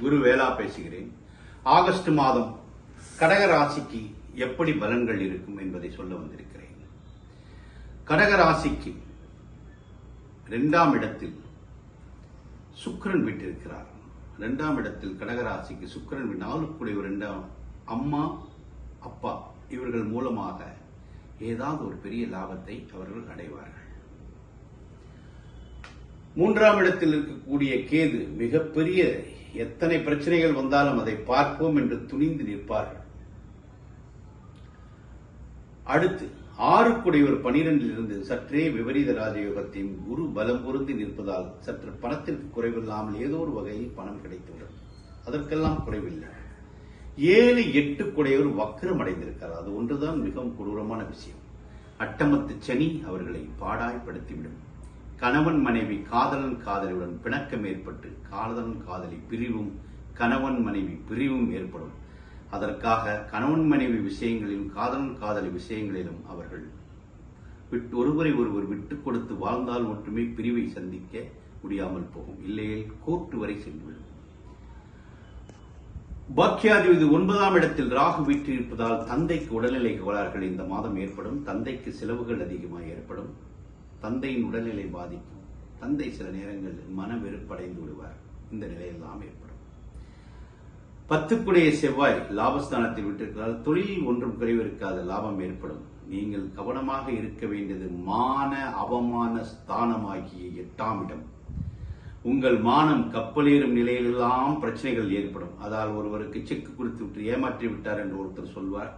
குரு வேளா பேசுகிறேன். ஆகஸ்ட் மாதம் கடக ராசிக்கு எப்படி பலன்கள் இருக்கும் என்பதை சொல்ல வந்திருக்கிறேன். கடக ராசிக்கு இரண்டாம் இடத்தில் சுக்கரன் விட்டிருக்கிறார். இரண்டாம் இடத்தில் கடகராசிக்கு சுக்கரன் சுக்கிரன் நாளுக்குடைய ஒரு இரண்டாம் அம்மா அப்பா இவர்கள் மூலமாக ஏதாவது ஒரு பெரிய லாபத்தை அவர்கள் அடைவார்கள். மூன்றாம் இடத்தில் இருக்கக்கூடிய கேது மிகப்பெரிய எத்தனை பிரச்சனைகள் வந்தாலும் அதை பார்ப்போம் என்று துணிந்து நிற்பார்கள். அடுத்து ஆறுக்குடையவர் பனிரெண்டில் இருந்து சற்றே விபரீத ராஜயோகத்தையும் குரு பலம் பொருந்தி நிற்பதால் சற்று பணத்திற்கு குறைவில்லாமல் ஏதோ ஒரு வகையில் பணம் கிடைத்துவிடும் அதற்கெல்லாம் குறைவில்லை. ஏழு எட்டு குடையவர் வக்கரம் அடைந்திருக்கிறார். அது ஒன்றுதான் மிகவும் கொடூரமான விஷயம். அட்டமத்து சனி அவர்களை பாடாய்படுத்திவிடும் கணவன் மனைவி காதலன் காதலியுடன் பிணக்கம் ஏற்பட்டு காதலன் காதலி பிரிவும் கணவன் மனைவி பிரிவும் ஏற்படும். அதற்காக கணவன் மனைவி விஷயங்களிலும் காதலன் காதலி விஷயங்களிலும் அவர்கள் விட்டு ஒருவரை ஒருவர் விட்டு கொடுத்து வாழ்ந்தால் மட்டுமே பிரிவை சந்திக்க முடியாமல் போகும். இல்லையே கோர்ட்டு வரை சென்றுவிடும். பாக்கியாதிபதி ஒன்பதாம் இடத்தில் ராகு வீற்றிருப்பதால் தந்தைக்கு உடல்நிலை கோளாறுகள் இந்த மாதம் ஏற்படும். தந்தைக்கு செலவுகள் அதிகமாக ஏற்படும். தந்தையின் உடல்நிலை பாதிக்கும். தந்தை சில நேரங்களில் மன வெறுப்படைந்து விடுவார். இந்த நிலையெல்லாம் ஏற்படும். பத்துக்குடைய செவ்வாய் லாபஸ்தானத்தில் விட்டிருக்கிறால் தொழிலில் ஒன்றும் குறைவு இருக்காது லாபம் ஏற்படும். நீங்கள் கவனமாக இருக்க வேண்டியது மான அவமான ஸ்தானமாகிய எட்டாம் இடம். உங்கள் மானம் கப்பலேறும் நிலையிலெல்லாம் பிரச்சனைகள் ஏற்படும். அதால் ஒருவருக்கு செக் கொடுத்து விட்டு ஏமாற்றி விட்டார் என்று ஒருத்தர் சொல்வார்.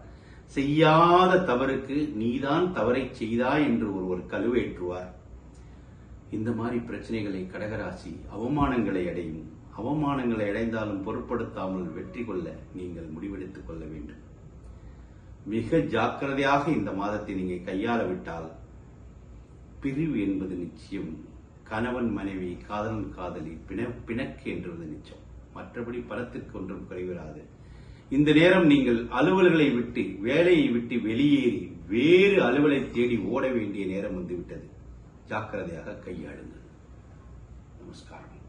செய்யாத தவறுக்கு நீதான் தவறை செய்தாய் என்று ஒருவர் கழுவேற்றுவார். இந்த மாதிரி பிரச்சனைகளை கடகராசி அவமானங்களை அடையும். அவமானங்களை அடைந்தாலும் பொருட்படுத்தாமல் வெற்றி கொள்ள நீங்கள் முடிவெடுத்துக் கொள்ள வேண்டும். மிக ஜாக்கிரதையாக இந்த மாதத்தை நீங்கள் கையாள விட்டால் பிரிவு என்பது நிச்சயம். கணவன் மனைவி காதலன் காதலி பிண பிணக்கு என்றது நிச்சயம். மற்றபடி பலத்திற்கு ஒன்றும் குறைவிராது இந்த நேரம் நீங்கள் அலுவல்களை விட்டு வேலையை விட்டு வெளியேறி வேறு அலுவலை தேடி ஓட வேண்டிய நேரம் வந்துவிட்டது ஜாக்கிரதையாக கையாளுங்கள். நமஸ்காரம்.